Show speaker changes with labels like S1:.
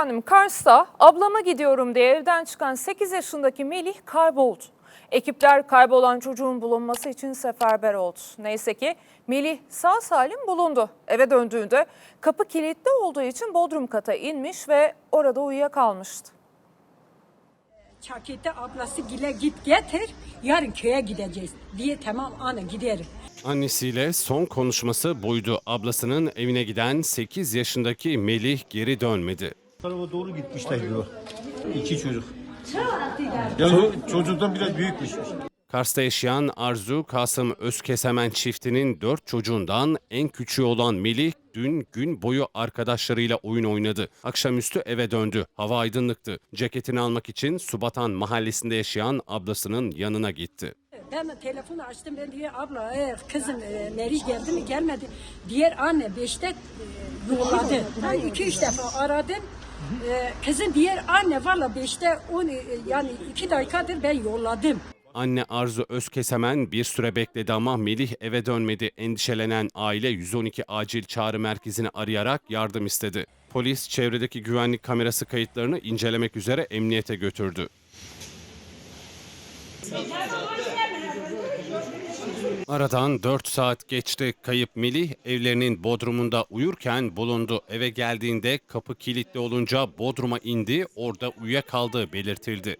S1: Efendim Kars'ta ablama gidiyorum diye evden çıkan 8 yaşındaki Melih kayboldu. Ekipler kaybolan çocuğun bulunması için seferber oldu. Neyse ki Melih sağ salim bulundu. Eve döndüğünde kapı kilitli olduğu için bodrum kata inmiş ve orada uyuyakalmıştı.
S2: Çakette ablası gile git getir yarın köye gideceğiz diye tamam ana giderim.
S3: Annesiyle son konuşması buydu. Ablasının evine giden 8 yaşındaki Melih geri dönmedi.
S4: Tarafa doğru gitmişler diyor. İki çocuk. Yani çocuktan biraz büyükmüş.
S3: Kars'ta yaşayan Arzu Kasım Özkesemen çiftinin 4 çocuğundan en küçüğü olan Melih dün gün boyu arkadaşlarıyla oyun oynadı. Akşamüstü eve döndü. Hava aydınlıktı. Ceketini almak için Subatan mahallesinde yaşayan ablasının yanına gitti.
S2: Ben telefonu açtım ben diyor abla e, kızım e, Meriç geldi mi gelmedi. Diğer anne beşte e, yolladı. Ben iki üç defa aradım. E, kızım diğer anne valla beşte on, e, yani iki dakikadır ben yolladım.
S3: Anne Arzu Özkesemen bir süre bekledi ama Melih eve dönmedi. Endişelenen aile 112 acil çağrı merkezini arayarak yardım istedi. Polis çevredeki güvenlik kamerası kayıtlarını incelemek üzere emniyete götürdü. Aradan 4 saat geçti. Kayıp Melih evlerinin bodrumunda uyurken bulundu. Eve geldiğinde kapı kilitli olunca bodruma indi, orada uyuyakaldığı belirtildi.